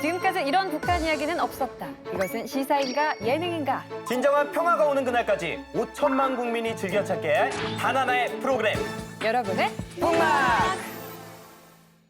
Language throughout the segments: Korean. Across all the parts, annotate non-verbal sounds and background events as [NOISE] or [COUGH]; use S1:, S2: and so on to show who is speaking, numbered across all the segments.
S1: 지금까지 이런 북한 이야기는 없었다. 이것은 시사인가 예능인가?
S2: 진정한 평화가 오는 그날까지 5천만 국민이 즐겨 찾게 할 단 하나의 프로그램.
S1: 여러분의 북막!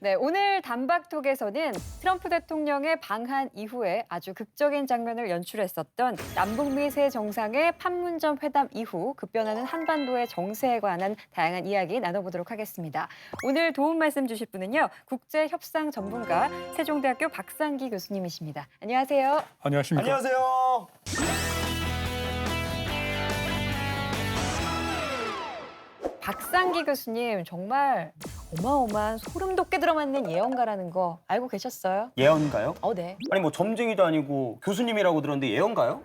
S1: 네, 오늘 단박톡에서는 트럼프 대통령의 방한 이후에 아주 극적인 장면을 연출했었던 남북미 세 정상의 판문점 회담 이후 급변하는 한반도의 정세에 관한 다양한 이야기 나눠보도록 하겠습니다. 오늘 도움 말씀 주실 분은요, 국제협상 전문가 세종대학교 박상기 교수님이십니다. 안녕하세요.
S3: 안녕하십니까.
S2: 안녕하세요.
S1: 박상기 교수님 정말 어마어마한 소름 돋게 들어맞는 예언가라는 거 알고 계셨어요?
S2: 예언가요?
S1: 어, 네.
S2: 아니 뭐 점쟁이도 아니고 교수님이라고 들었는데 예언가요?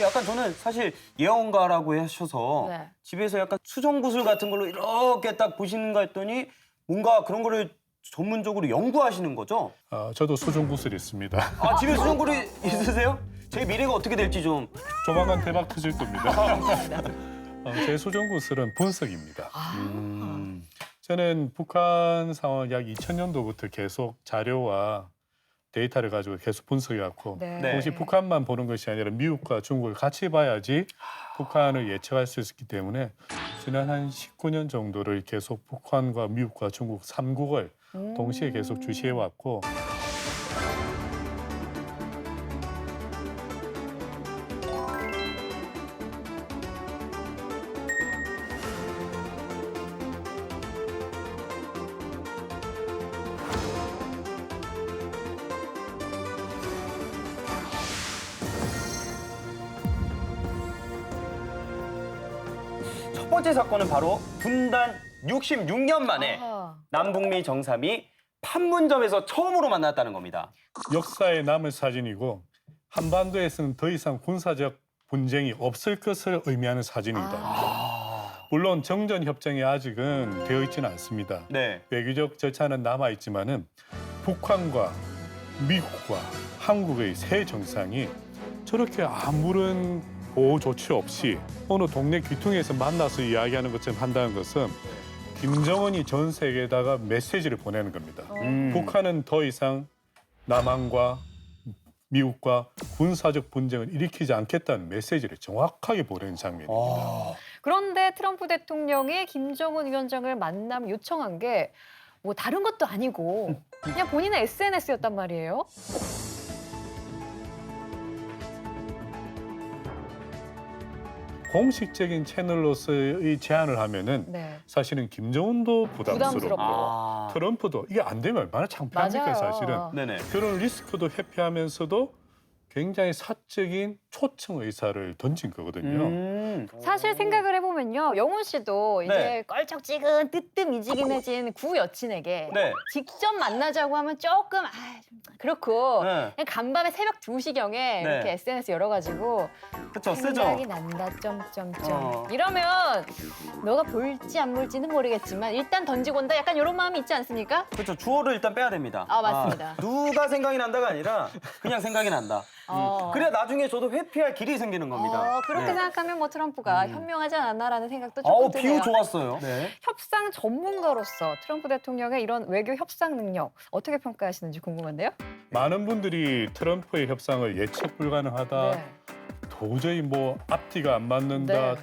S2: 약간 저는 사실 예언가라고 하셔서
S1: 네.
S2: 집에서 약간 수정구슬 같은 걸로 이렇게 딱 보시는가 했더니 뭔가 그런 거를 전문적으로 연구하시는 거죠?
S3: 아, 저도 수중구슬 있습니다.
S2: 아 집에 수정구슬 있으세요? 제 미래가 어떻게 될지 좀
S3: 조만간 대박 터질 겁니다. 어, 제 수중구슬은 분석입니다.
S2: 음.
S3: 저는 북한 상황 약 2000년도부터 계속 자료와 데이터를 가지고 계속 분석해왔고
S1: 네.
S2: 네.
S3: 혹시 북한만 보는 것이 아니라 미국과 중국을 같이 봐야지 북한을 예측할 수 있기 때문에 지난 한 19년 정도를 계속 북한과 미국과 중국 삼국을
S1: 음.
S3: 동시에 계속 주시해왔고
S2: 번째 사건은 바로 분단 66년 만에. 남북미 정상이 판문점에서 처음으로 만났다는 겁니다.
S3: 역사에 남을 사진이고 한반도에서는 더 이상 군사적 분쟁이 없을 것을 의미하는 사진입니다.
S2: 아,
S3: 물론 정전 협정이 아직은 되어 있지는 않습니다.
S2: 네.
S3: 외교적 절차는 남아 있지만은 북한과 미국과 한국의 세 정상이 저렇게 아무런 보호 조치 없이 어느 동네 귀퉁이에서 만나서 이야기하는 것처럼 한다는 것은 김정은이 전 세계에다가 메시지를 보내는 겁니다.
S2: 음.
S3: 북한은 더 이상 남한과 미국과 군사적 분쟁을 일으키지 않겠다는 메시지를 정확하게 보내는 장면입니다.
S2: 아,
S1: 그런데 트럼프 대통령이 김정은 위원장을 만남 요청한 게 뭐 다른 것도 아니고 그냥 본인의 SNS였단 말이에요.
S3: 공식적인 채널로서의 제안을 하면은
S1: 네.
S3: 사실은 김정은도 부담스럽고
S1: 부담스럽고.
S2: 아.
S3: 트럼프도 이게 안 되면 얼마나 창피합니까
S1: 맞아요.
S3: 사실은
S2: 네네.
S3: 그런 리스크도 회피하면서도 굉장히 사적인 초청 의사를 던진 거거든요.
S2: 음.
S1: 사실 생각을 해보면요, 영훈 씨도 이제
S2: 네.
S1: 껄쩍지근 뜨뜻 미지근해진 구 여친에게
S2: 네.
S1: 직접 만나자고 하면 조금 아, 좀 그렇고
S2: 네.
S1: 그냥 간밤에 새벽 2시경에
S2: 네.
S1: 이렇게 SNS 열어가지고
S2: 그쵸, 쓰죠.
S1: 생각이 난다 점점점
S2: 어.
S1: 이러면 너가 볼지 안 볼지는 모르겠지만 일단 던지고 온다 약간 이런 마음이 있지 않습니까?
S2: 그렇죠. 주어를 일단 빼야 됩니다.
S1: 아, 맞습니다.
S2: 누가 생각이 난다가 아니라 그냥 생각이 난다.
S1: 어.
S2: 그래야 나중에 저도 회피할 길이 생기는 겁니다.
S1: 어, 그렇게
S2: 네.
S1: 생각하면 뭐 트럼프가
S2: 음.
S1: 현명하지 않았나라는 생각도 조금
S2: 아우,
S1: 드네요.
S2: 비유 좋았어요. 네.
S1: 협상 전문가로서 트럼프 대통령의 이런 외교 협상 능력 어떻게 평가하시는지 궁금한데요?
S3: 많은 분들이 트럼프의 협상을 예측 불가능하다,
S1: 네.
S3: 도저히 뭐 앞뒤가 안 맞는다.
S1: 네.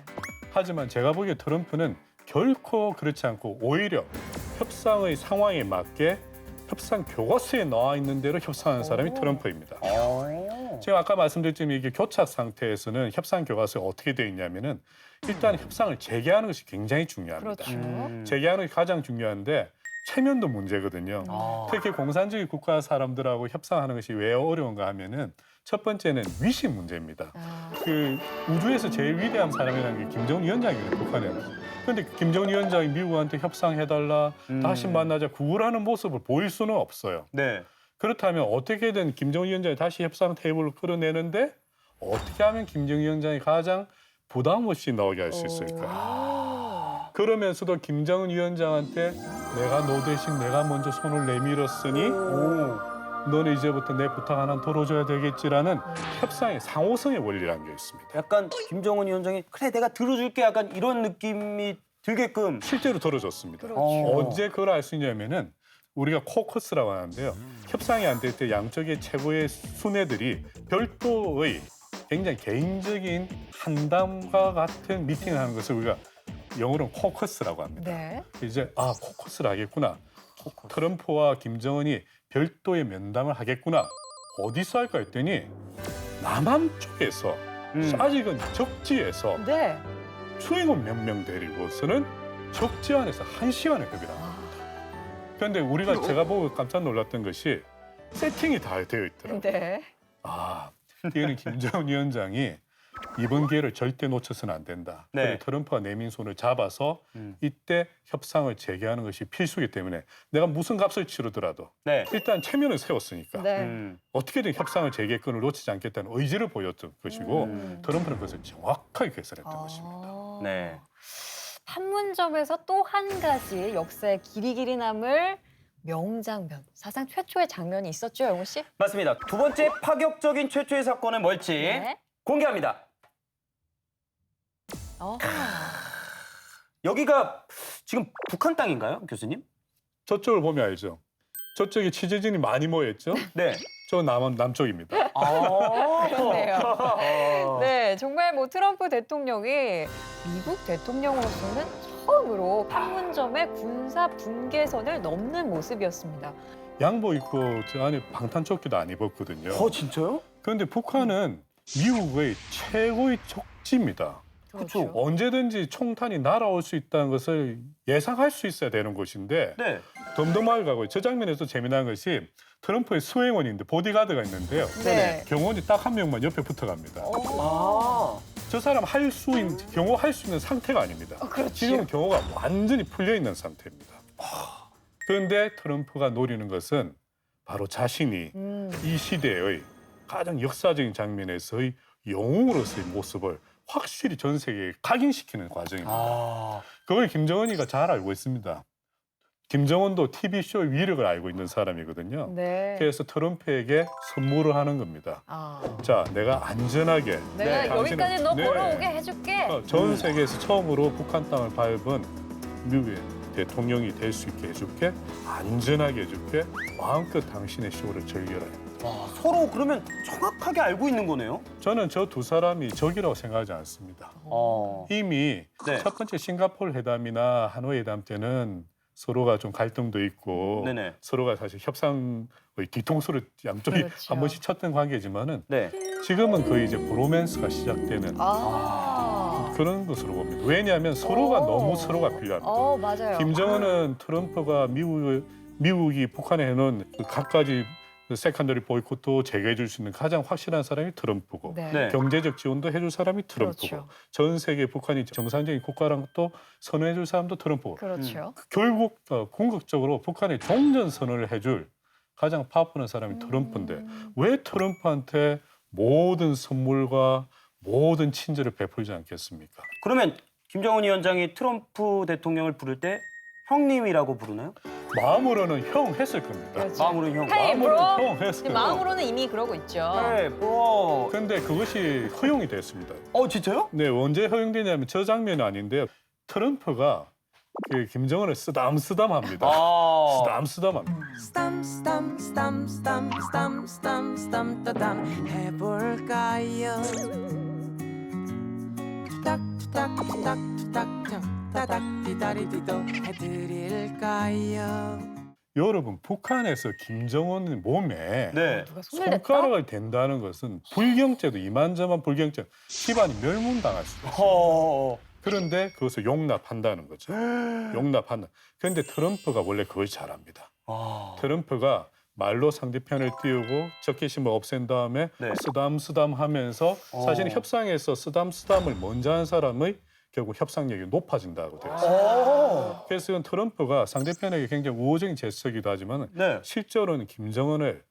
S3: 하지만 제가 보기에 트럼프는 결코 그렇지 않고 오히려 협상의 상황에 맞게 협상 교과서에 나와 있는 대로 협상하는 사람이
S1: 오.
S3: 트럼프입니다.
S2: 어.
S3: 제가 아까 말씀드렸지만 이게 교착 상태에서는 협상 교과서가 어떻게 돼 있냐면은 일단 협상을 재개하는 것이 굉장히 중요합니다.
S1: 그렇죠.
S2: 음.
S3: 재개하는 게 가장 중요한데 체면도 문제거든요.
S2: 아.
S3: 특히 공산주의 국가 사람들하고 협상하는 것이 왜 어려운가 하면은 첫 번째는 위신 문제입니다.
S1: 아,
S3: 그 우주에서 제일 위대한 사람이라는 게 김정은 위원장이에요, 북한에. 그런데 김정은 위원장이 미국한테 협상해달라,
S2: 음.
S3: 다시 만나자 구걸하는 모습을 보일 수는 없어요.
S2: 네.
S3: 그렇다면 어떻게든 김정은 위원장이 다시 협상 테이블로 끌어내는데 어떻게 하면 김정은 위원장이 가장 부담 없이 나오게 할 수 있을까? 그러면서도 김정은 위원장한테 내가 너 대신 내가 먼저 손을 내밀었으니
S2: 오.
S3: 너는 이제부터 내 부탁 하나 들어줘야 되겠지라는 협상의 상호성의 원리라는 게 있습니다.
S2: 약간 김정은 위원장이 그래 내가 들어줄게 약간 이런 느낌이 들게끔
S3: 실제로 들어줬습니다.
S1: 그렇죠.
S2: 어.
S3: 언제 그걸 알 수 있냐면은 우리가 코커스라고 하는데요. 협상이 안 될 때 양쪽의 최고의 순회들이 별도의 굉장히 개인적인 한담과 같은 미팅을 하는 것을 우리가 영어로는 코커스라고 합니다.
S1: 네.
S3: 이제 아 코커스를 하겠구나. 트럼프와 김정은이 별도의 면담을 하겠구나. 어디서 할까 했더니 남한 쪽에서
S2: 음.
S3: 아직은 적지에서
S1: 네.
S3: 수행원 몇 명 데리고서는 적지 안에서 한 시간을 급이라.
S1: 아,
S3: 그런데 우리가 제가 보고 깜짝 놀랐던 것이 세팅이 다 되어 있더라고요.
S1: 네.
S3: 아, 이거는 김정은 위원장이 이번 기회를 절대 놓쳐서는 안 된다.
S2: 네.
S3: 그리고 트럼프가 내민 손을 잡아서
S2: 음.
S3: 이때 협상을 재개하는 것이 필수이기 때문에 내가 무슨 값을 치르더라도
S2: 네.
S3: 일단 체면을 세웠으니까
S1: 네.
S2: 음.
S3: 어떻게든 협상을 재개권을 놓치지 않겠다는 의지를 보였던 것이고
S2: 음.
S3: 트럼프는 그것을 정확하게 계산했던
S1: 아.
S3: 것입니다.
S2: 네.
S1: 판문점에서 또 한 가지 역사에 길이 길이 남을 명장면, 사상 최초의 장면이 있었죠, 영호 씨?
S2: 맞습니다. 두 번째 파격적인 최초의 사건은 뭘지
S1: 네.
S2: 공개합니다.
S1: 어.
S2: 여기가 지금 북한 땅인가요, 교수님?
S3: 저쪽을 보면 알죠. 저쪽에 취재진이 많이 모여있죠.
S2: 네.
S3: 저 남, 남쪽입니다.
S2: 아.
S1: 그렇네요.
S2: 어.
S1: 네, 정말 뭐 트럼프 대통령이 미국 대통령으로서는 처음으로 판문점의 군사 분계선을 넘는 모습이었습니다.
S3: 양복 입고 저 안에 방탄조끼도 안 입었거든요.
S2: 어, 진짜요?
S3: 그런데 북한은 미국의 최고의 적지입니다.
S2: 그쵸.
S3: 언제든지 총탄이 날아올 수 있다는 것을 예상할 수 있어야 되는 곳인데
S2: 네.
S3: 덤덤하게 가고 저 장면에서 재미난 것이 트럼프의 수행원인데 보디가드가 있는데요.
S1: 네.
S3: 경호원이 딱 한 명만 옆에 붙어갑니다.
S2: 아.
S3: 저 사람 할 수 있는 경호 할 수 있는 상태가 아닙니다.
S1: 어, 그렇죠.
S3: 지금 경호가 완전히 풀려 있는 상태입니다. 그런데 트럼프가 노리는 것은 바로 자신이
S1: 음,
S3: 이 시대의 가장 역사적인 장면에서의 영웅으로서의 모습을 확실히 전 세계에 각인시키는 과정입니다.
S2: 아.
S3: 그걸 김정은이가 잘 알고 있습니다. 김정은도 TV쇼의 위력을 알고 있는 사람이거든요.
S1: 네.
S3: 그래서 트럼프에게 선물을 하는 겁니다.
S1: 아,
S3: 자, 내가 안전하게
S1: 내가
S2: 네,
S1: 여기까지
S3: 당신은-
S1: 너
S3: 네.
S1: 걸어오게 해줄게.
S3: 어, 전 세계에서 처음으로 북한 땅을 밟은 미국의 대통령이 될 수 있게 해줄게, 안전하게 해줄게, 마음껏 당신의 쇼를 즐겨라.
S2: 와, 서로 그러면 정확하게 알고 있는 거네요.
S3: 저는 저 두 사람이 적이라고 생각하지 않습니다.
S2: 어.
S3: 이미
S2: 네.
S3: 첫 번째 싱가포르 회담이나 하노이 회담 때는 서로가 좀 갈등도 있고
S2: 네네.
S3: 서로가 사실 협상의 뒤통수를 양쪽이
S1: 그렇죠.
S3: 한 번씩 쳤던 관계지만은
S2: 네.
S3: 지금은 거의 이제 브로맨스가 시작되는
S1: 아,
S3: 그런 것으로 봅니다. 왜냐하면 서로가
S1: 오.
S3: 너무 서로가 필요합니다.
S1: 어 맞아요.
S3: 김정은은 트럼프가 미국 미국이 북한에 해놓은 그 각가지 그 세컨더리 보이콧도 재개해 줄 수 있는 가장 확실한 사람이 트럼프고
S1: 네.
S2: 네.
S3: 경제적 지원도 해줄 사람이 트럼프고
S1: 그렇죠.
S3: 전 세계 북한이 정상적인 국가랑 또 선언해 줄 사람도 트럼프고
S1: 그렇죠.
S3: 결국 어, 궁극적으로 북한에 종전 선언을 해줄 가장 파워풀한 사람이 트럼프인데
S1: 음.
S3: 왜 트럼프한테 모든 선물과 모든 친절을 베풀지 않겠습니까?
S2: 그러면 김정은 위원장이 트럼프 대통령을 부를 때 형님이라고 부르나요?
S3: 마음으로는 형 했을 겁니다.
S1: 그렇죠.
S2: 마음으로는 형.
S1: 헤이,
S3: 마음으로는
S1: 브로.
S3: 형 했을 거예요.
S1: 마음으로는 이미 그러고 있죠.
S2: 네, 뭐.
S3: 근데 그것이 허용이 됐습니다.
S2: 어, 진짜요?
S3: 네, 언제 허용되냐면 저 장면이 아닌데요. 트럼프가 그 김정은을 쓰담 쓰담 합니다.
S2: 아.
S3: 쓰담 쓰담 합니다.
S4: 스탐 스탐 스탐 스탐 스탐 스탐 스탐 따담 해볼까요? 투닥 투닥 투닥 투닥 냥 따닥 디다리디도 해드릴까요?
S3: 여러분 북한에서 김정은 몸에
S2: 네.
S1: 누가 손을 냈다?
S3: 손가락을 댄다는 것은 불경죄도 이만저만 불경죄 집안이 멸문당할 수 있어요.
S2: 허.
S3: 그런데 그것을 용납한다는 거죠. [GASPS] 용납한다. 그런데 트럼프가 원래 그걸 잘합니다.
S2: 아.
S3: 트럼프가 말로 상대편을 띄우고 적개심을 없앤 다음에
S2: 네.
S3: 쓰담쓰담 하면서 사실
S2: 어.
S3: 협상에서 쓰담쓰담을 먼저 한 사람의 결국 협상력이 높아진다고 되어 있어요.
S2: 오.
S3: 그래서 이건 트럼프가 상대편에게 굉장히 우호적인 제스처이기도 하지만
S2: 네.
S3: 실제로는 김정은을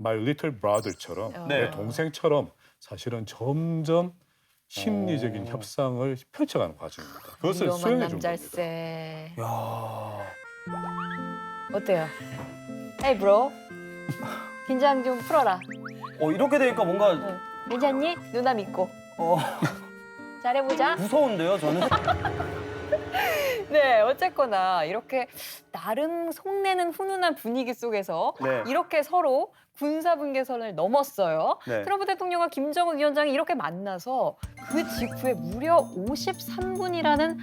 S3: My Little Brother처럼
S1: 어.
S2: 네.
S3: 내 동생처럼 사실은 점점 심리적인
S2: 어.
S3: 협상을 펼쳐가는 과정입니다. 그것을
S1: 위험한
S3: 수행해 준 겁니다.
S1: 남잘세.
S2: 야.
S1: 어때요? 에이 브로. 긴장 좀 풀어라.
S2: 어 이렇게 되니까 뭔가
S1: 응. 괜찮니? 누나 믿고.
S2: 어,
S1: 잘해보자.
S2: 무서운데요, 저는. [LAUGHS]
S1: 네, 어쨌거나 이렇게 나름 속내는 훈훈한 분위기 속에서
S2: 네.
S1: 이렇게 서로 군사분계선을 넘었어요.
S2: 네.
S1: 트럼프 대통령과 김정은 위원장이 이렇게 만나서 그 직후에 무려 53분이라는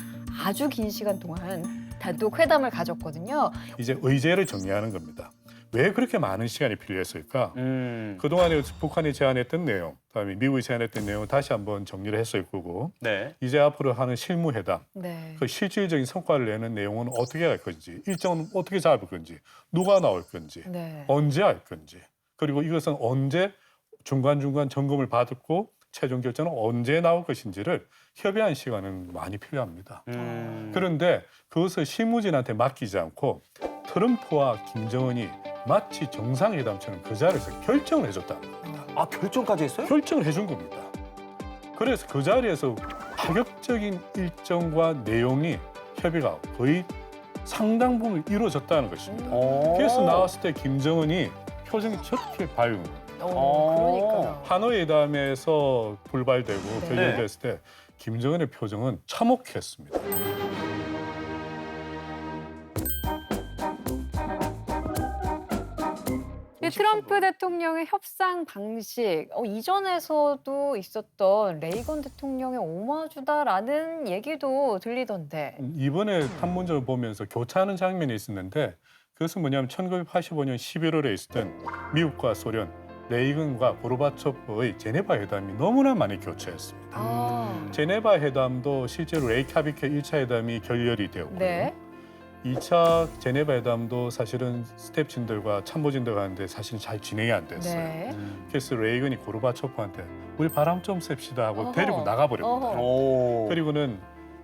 S1: 아주 긴 시간 동안 단독 회담을 가졌거든요.
S3: 이제 의제를 정리하는 겁니다. 왜 그렇게 많은 시간이 필요했을까?
S2: 음.
S3: 그동안에 북한이 제안했던 내용, 그다음에 미국이 제안했던 내용을 다시 한번 정리를 했을 거고
S2: 네.
S3: 이제 앞으로 하는 실무 회담,
S1: 네.
S3: 그 실질적인 성과를 내는 내용은 어떻게 할 건지, 일정은 어떻게 잡을 건지, 누가 나올 건지,
S1: 네.
S3: 언제 할 건지, 그리고 이것은 언제 중간 중간 점검을 받고 최종 결정은 언제 나올 것인지를 협의한 시간은 많이 필요합니다.
S2: 음.
S3: 그런데 그것을 실무진한테 맡기지 않고 트럼프와 김정은이 마치 정상회담처럼 그 자리에서 결정을 해줬다는 겁니다.
S2: 아 결정까지 했어요?
S3: 결정을 해준 겁니다. 그래서 그 자리에서 파격적인 일정과 내용이 협의가 거의 상당 부분 이루어졌다는 것입니다.
S2: 어.
S3: 그래서 나왔을 때 김정은이 표정이 저렇게 밝은 겁니다.
S1: 어, 그러니까요.
S3: 하노이 회담에서 불발되고
S1: 네.
S3: 결렬됐을 때 김정은의 표정은 참혹했습니다.
S1: 이 트럼프 대통령의 협상 방식 어, 이전에서도 있었던 레이건 대통령의 오마주다라는 얘기도 들리던데.
S3: 이번에 판문점을 보면서 교차하는 장면이 있었는데 그것은 뭐냐면 1985년 11월에 있었던 미국과 소련 레이건과 고르바초프의 제네바 회담이 너무나 많이 교차했습니다.
S1: 아,
S3: 제네바 회담도 실제로 레이캬비케 1차 회담이 결렬이 되었고요.
S1: 네.
S3: 2차 제네바 회담도 사실은 스텝진들과 참모진들 가는데 사실 잘 진행이 안 됐어요.
S1: 네.
S2: 음.
S3: 그래서 레이건이 고르바초프한테 우리 바람 좀 쐴시다 하고
S1: 어허.
S3: 데리고 나가버립니다.
S1: 어허.
S2: 오.
S3: 그리고는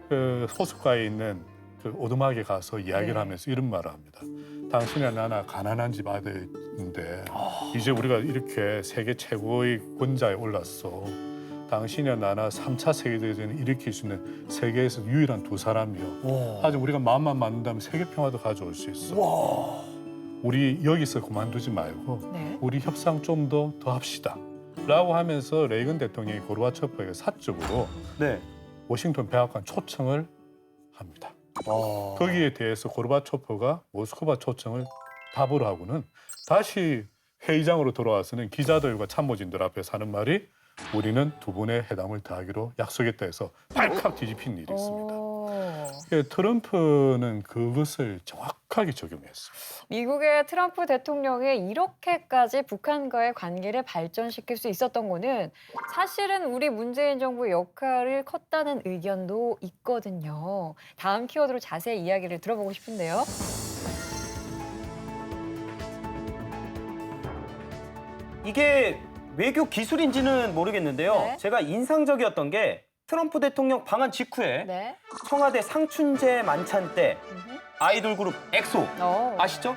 S3: 그 호숫가에 있는 그 오두막에 가서 이야기를
S1: 네.
S3: 하면서 이런 말을 합니다. 당신이나 나나 가난한 집 아들인데
S2: 아.
S3: 이제 우리가 이렇게 세계 최고의 권자에 올랐어. 당신이나 나나 삼차 세계대전을 일으킬 수 있는 세계에서 유일한 두 사람이요.
S2: 와.
S3: 아주 우리가 마음만 맞는다면 세계 평화도 가져올 수 있어.
S2: 와.
S3: 우리 여기서 그만두지 말고
S1: 네.
S3: 우리 협상 좀 더 더 합시다. 라고 하면서 레이건 대통령이 고르바초프에게 사적으로
S2: 네.
S3: 워싱턴 백악관 초청을 합니다.
S2: 와.
S3: 거기에 대해서 고르바초프가 모스크바 초청을 답을 하고는 다시 회의장으로 돌아와서는 기자들과 참모진들 앞에서 하는 말이 우리는 두 분의 회담을 더 하기로 약속했다 해서 발칵 뒤집힌 일이 있습니다.
S1: 오.
S3: 예, 트럼프는 그것을 정확하게 적용했습니다.
S1: 미국의 트럼프 대통령이 이렇게까지 북한과의 관계를 발전시킬 수 있었던 거는 사실은 우리 문재인 정부의 역할을 컸다는 의견도 있거든요. 다음 키워드로 자세히 이야기를 들어보고 싶은데요.
S2: 이게 외교 기술인지는 모르겠는데요.
S1: 네.
S2: 제가 인상적이었던 게 트럼프 대통령 방한 직후에
S1: 네.
S2: 청와대 상춘제 만찬 때. 아이돌 그룹 엑소
S1: 어.
S2: 아시죠?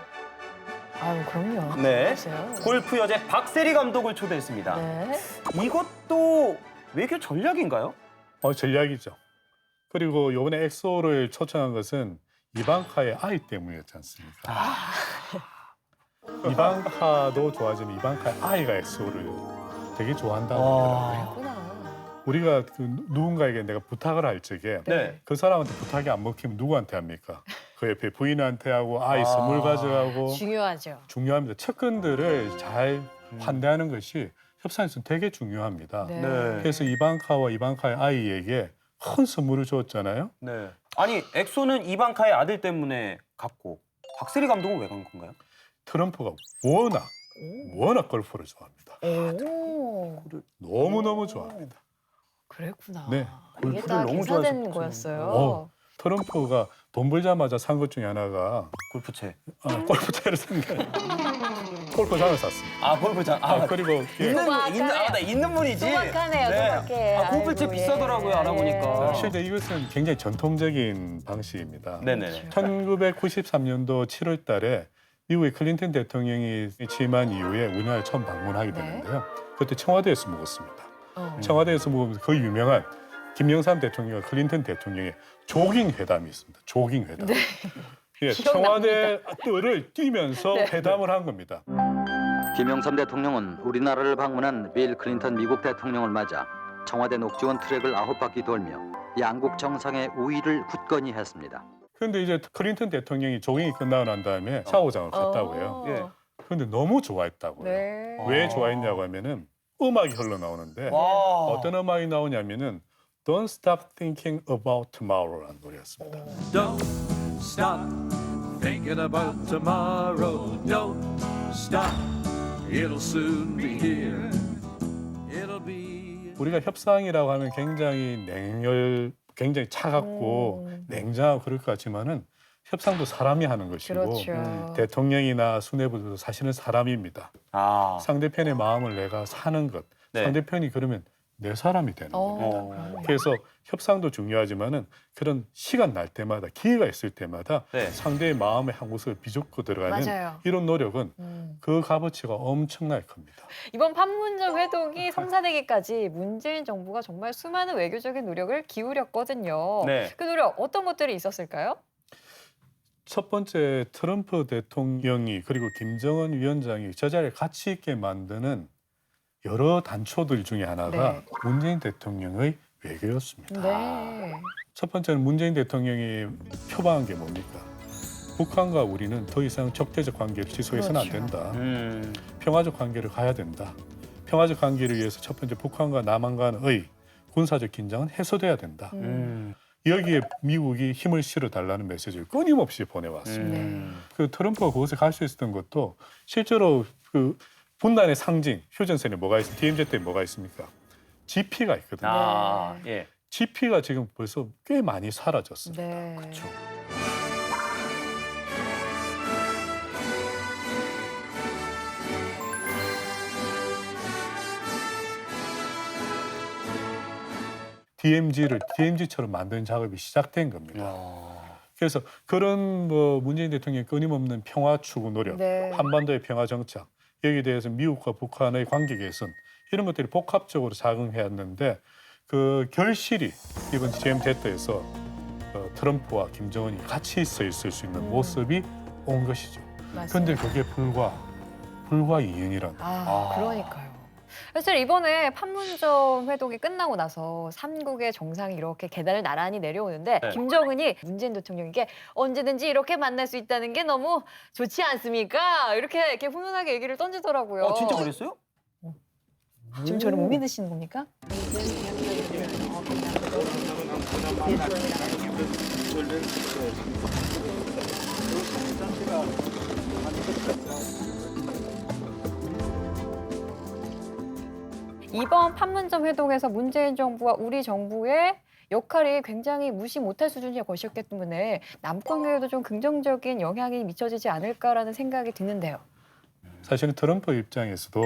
S1: 아유, 그럼요.
S2: 네.
S1: 글쎄요.
S2: 골프 여제 박세리 감독을 초대했습니다.
S1: 네.
S2: 이것도 외교 전략인가요?
S3: 어, 전략이죠. 그리고 이번에 엑소를 초청한 것은 이방카의 아이 때문이었지 않습니까?
S2: 아.
S3: 이방카도 좋아하지만 이방카의 아이가 엑소를 되게 좋아한다고 하더라고요.
S1: 그랬구나.
S3: 우리가 그 누군가에게 내가 부탁을 할 적에
S2: 네.
S3: 그 사람한테 부탁이 안 먹히면 누구한테 합니까? 그 옆에 부인한테 하고 아이
S2: 아.
S3: 선물 가져가고
S1: 중요하죠.
S3: 중요합니다. 측근들을 잘
S2: 음.
S3: 환대하는 것이 협상에서 되게 중요합니다.
S1: 네.
S2: 네.
S3: 그래서 이방카와 이방카의 아이에게 큰 선물을 주었잖아요.
S2: 네. 아니 엑소는 이방카의 아들 때문에 갔고 박세리 감독은 왜 간 건가요?
S3: 트럼프가 워낙 워낙 골프를 좋아합니다.
S1: 오.
S3: 너무 너무 좋아합니다.
S1: 그랬구나.
S3: 네.
S1: 이게
S2: 골프를
S1: 다
S2: 너무
S1: 계산된
S2: 좋아해서
S1: 거였어요.
S3: 어. 트럼프가 돈 벌자마자 산 것 중에 하나가
S2: 골프채.
S3: 아, 골프채를 산 게 아니라 골프장을 샀습니다.
S2: 아 골프장.
S3: 아,
S2: 아,
S3: 그리고 이게
S2: 있는. 있는 아, 네, 있는 분이지.
S1: 소박하네요, 소박해.
S2: 아 골프채
S1: 아이고, 예.
S2: 비싸더라고요 알아보니까.
S1: 예.
S3: 실제 이것은 굉장히 전통적인 방식입니다.
S1: 그렇죠.
S3: 1993년도 7월 달에 미국의 클린턴 대통령이 취임한 이후에 우리나라에 처음 방문하게
S1: 네.
S3: 되는데요. 그때 청와대에서 묵었습니다.
S1: 어.
S3: 청와대에서 묵으면서 그 유명한 김영삼 대통령과 클린턴 대통령의 조깅 회담이 있습니다. 조깅 회담.
S1: 네.
S3: 예. 청와대 뜰을 뛰면서
S1: 네.
S3: 회담을 한 겁니다.
S5: 김영삼 대통령은 우리나라를 방문한 빌 클린턴 미국 대통령을 맞아 청와대 녹지원 트랙을 아홉 바퀴 돌며 양국 정상의 우위를 굳건히 했습니다.
S3: 그런데 이제 클린턴 대통령이 조깅이 끝나고 난 다음에 샤워장을 갔다고 해요.
S1: 어.
S2: 예.
S3: 그런데 너무 좋아했다고요.
S1: 네.
S3: 왜
S2: 아.
S3: 좋아했냐고 하면은 음악이 흘러나오는데
S2: 와.
S3: 어떤 음악이 나오냐면은 Don't Stop Thinking About Tomorrow라는 노래였습니다.
S6: Don't stop thinking about tomorrow. Don't stop. It'll soon be here. It'll be.
S3: 우리가 협상이라고 하면 굉장히 냉혈, 굉장히 차갑고
S1: 음.
S3: 냉정하고 그럴 것 같지만은 협상도 사람이 하는 것이고
S1: 그렇죠.
S2: 음,
S3: 대통령이나 수뇌부도 사실은 사람입니다.
S2: 아.
S3: 상대편의 마음을 내가 사는 것,
S2: 네.
S3: 상대편이 그러면 내 사람이 되는 겁니다.
S2: 어.
S3: 그래서 협상도 중요하지만은 그런 시간 날 때마다 기회가 있을 때마다
S2: 네.
S3: 상대의 마음의 한 곳을 비좁고 들어가는
S1: 맞아요.
S3: 이런 노력은
S1: 음.
S3: 그 값어치가 엄청날 겁니다.
S1: 이번 판문점 회동이 성사되기까지 문재인 정부가 정말 수많은 외교적인 노력을 기울였거든요.
S2: 네.
S1: 그 노력 어떤 것들이 있었을까요?
S3: 첫 번째 트럼프 대통령이 그리고 김정은 위원장이 저 자리에 가치 있게 만드는 여러 단초들 중에 하나가
S1: 네.
S3: 문재인 대통령의 외교였습니다.
S1: 네.
S3: 첫 번째는 문재인 대통령이 표방한 게 뭡니까? 북한과 우리는 더 이상 적대적 관계를 지속해서는 안
S1: 그렇죠.
S3: 된다.
S2: 음.
S3: 평화적 관계를 가야 된다. 평화적 관계를 위해서 첫 번째 북한과 남한 간의 군사적 긴장은 해소돼야 된다.
S1: 음.
S2: 음.
S3: 여기에 미국이 힘을 실어 달라는 메시지를 끊임없이 보내왔습니다.
S2: 음.
S3: 그 트럼프가 그곳에 갈 수 있었던 것도 실제로 그 분단의 상징 휴전선에 뭐가 있, DMZ 때 뭐가 있습니까? GP가 있거든요.
S2: 아,
S1: 네.
S2: 예.
S3: GP가 지금 벌써 꽤 많이 사라졌습니다.
S1: 네.
S2: 그렇죠.
S3: DMZ를 DMZ처럼 만드는 작업이 시작된 겁니다.
S2: 야.
S3: 그래서 그런 뭐 문재인 대통령의 끊임없는 평화 추구 노력,
S1: 네.
S3: 한반도의 평화 정착 여기에 대해서 미국과 북한의 관계 개선 이런 것들이 복합적으로 작용해왔는데 그 결실이 이번 GMZ에서 어, 트럼프와 김정은이 같이 있어 있을 수 있는
S1: 음.
S3: 모습이 온 것이죠.
S1: 맞습니다.
S3: 그런데 그게 불과 불과 2년이란
S1: 아,
S2: 아.
S1: 그러니까요. 사실 이번에 판문점 회동이 끝나고 나서 삼국의 정상이 이렇게 계단을 나란히 내려오는데
S2: 네.
S1: 김정은이 문재인 대통령에게 언제든지 이렇게 만날 수 있다는 게 너무 좋지 않습니까? 이렇게 이렇게 훈훈하게 얘기를 던지더라고요.
S2: 어, 진짜 그랬어요?
S1: 지금 저를 못 믿으시는 겁니까? 이번 판문점 회동에서 문재인 정부와 우리 정부의 역할이 굉장히 무시 못할 수준의 것이었기 때문에 남관계에도 좀 긍정적인 영향이 미쳐지지 않을까라는 생각이 드는데요.
S3: 사실은 트럼프 입장에서도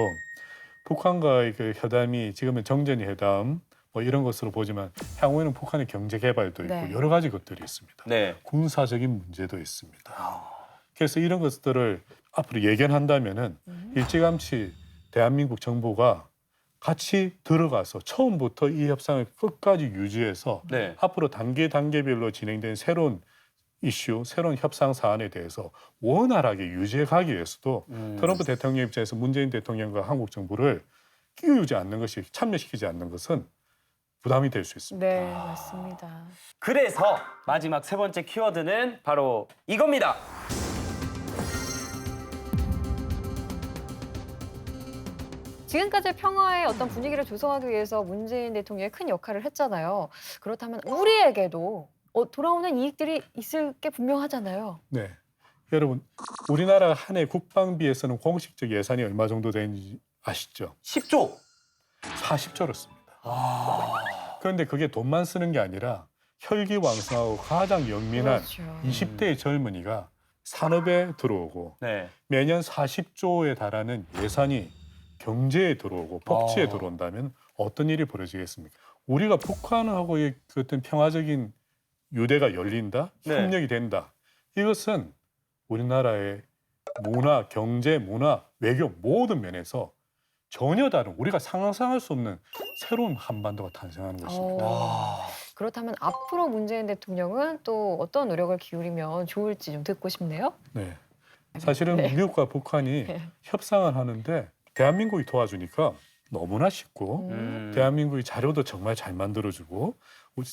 S3: 북한과의 그 회담이 지금은 정전이 회담 뭐 이런 것으로 보지만 향후에는 북한의 경제 개발도 있고
S1: 네.
S3: 여러 가지 것들이 있습니다.
S2: 네.
S3: 군사적인 문제도 있습니다.
S2: 아.
S3: 그래서 이런 것들을 앞으로 예견한다면은
S1: 음.
S3: 일찌감치 대한민국 정부가 같이 들어가서 처음부터 이 협상을 끝까지 유지해서
S2: 네.
S3: 앞으로 단계 단계별로 진행된 새로운 이슈, 새로운 협상 사안에 대해서 원활하게 유지해 가기 위해서도
S2: 음.
S3: 트럼프 대통령 입장에서 문재인 대통령과 한국 정부를 끼우지 않는 것이 참여시키지 않는 것은 부담이 될 수 있습니다.
S1: 네, 맞습니다.
S2: 그래서 마지막 세 번째 키워드는 바로 이겁니다.
S1: 지금까지 평화의 어떤 분위기를 조성하기 위해서 문재인 대통령이 큰 역할을 했잖아요. 그렇다면 우리에게도 어, 돌아오는 이익들이 있을 게 분명하잖아요.
S3: 네. 여러분, 우리나라 한 해 국방비에서는 공식적 예산이 얼마 정도 되는지 아시죠?
S2: 10조.
S3: 40조를 씁니다.
S2: 아.
S3: 그런데 그게 돈만 쓰는 게 아니라 혈기왕성하고 가장 영민한
S1: 그렇죠.
S3: 20대의 젊은이가 산업에 들어오고
S2: 네.
S3: 매년 40조에 달하는 예산이 경제에 들어오고 복지에
S2: 아.
S3: 들어온다면 어떤 일이 벌어지겠습니까? 우리가 북한하고의 그 어떤 평화적인 유대가 열린다,
S2: 네.
S3: 협력이 된다. 이것은 우리나라의 문화, 경제, 문화, 외교 모든 면에서 전혀 다른 우리가 상상할 수 없는 새로운 한반도가 탄생하는 것입니다.
S1: 어, 그렇다면 앞으로 문재인 대통령은 또 어떤 노력을 기울이면 좋을지 좀 듣고 싶네요.
S3: 네. 사실은
S1: 네.
S3: 미국과 북한이
S1: 네.
S3: 협상을 하는데 대한민국이 도와주니까 너무나 쉽고
S1: 음.
S3: 대한민국이 자료도 정말 잘 만들어주고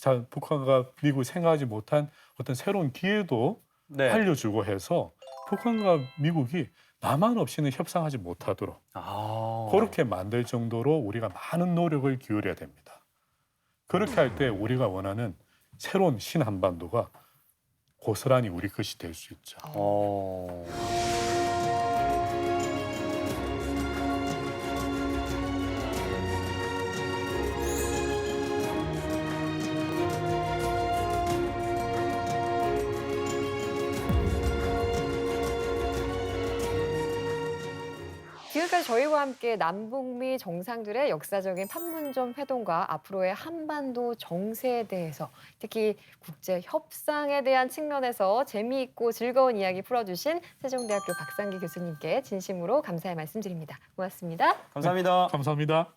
S3: 자- 북한과 미국이 생각하지 못한 어떤 새로운 기회도
S2: 네.
S3: 알려주고 해서 북한과 미국이 나만 없이는 협상하지 못하도록
S2: 아.
S3: 그렇게 만들 정도로 우리가 많은 노력을 기울여야 됩니다. 그렇게 할때 우리가 원하는 새로운 신한반도가 고스란히 우리 것이 될 수 있죠.
S2: 어.
S1: 지금까지 저희와 함께 남북미 정상들의 역사적인 판문점 회동과 앞으로의 한반도 정세에 대해서 특히 국제 협상에 대한 측면에서 재미있고 즐거운 이야기 풀어주신 세종대학교 박상기 교수님께 진심으로 감사의 말씀드립니다. 고맙습니다.
S2: 감사합니다.
S3: 감사합니다.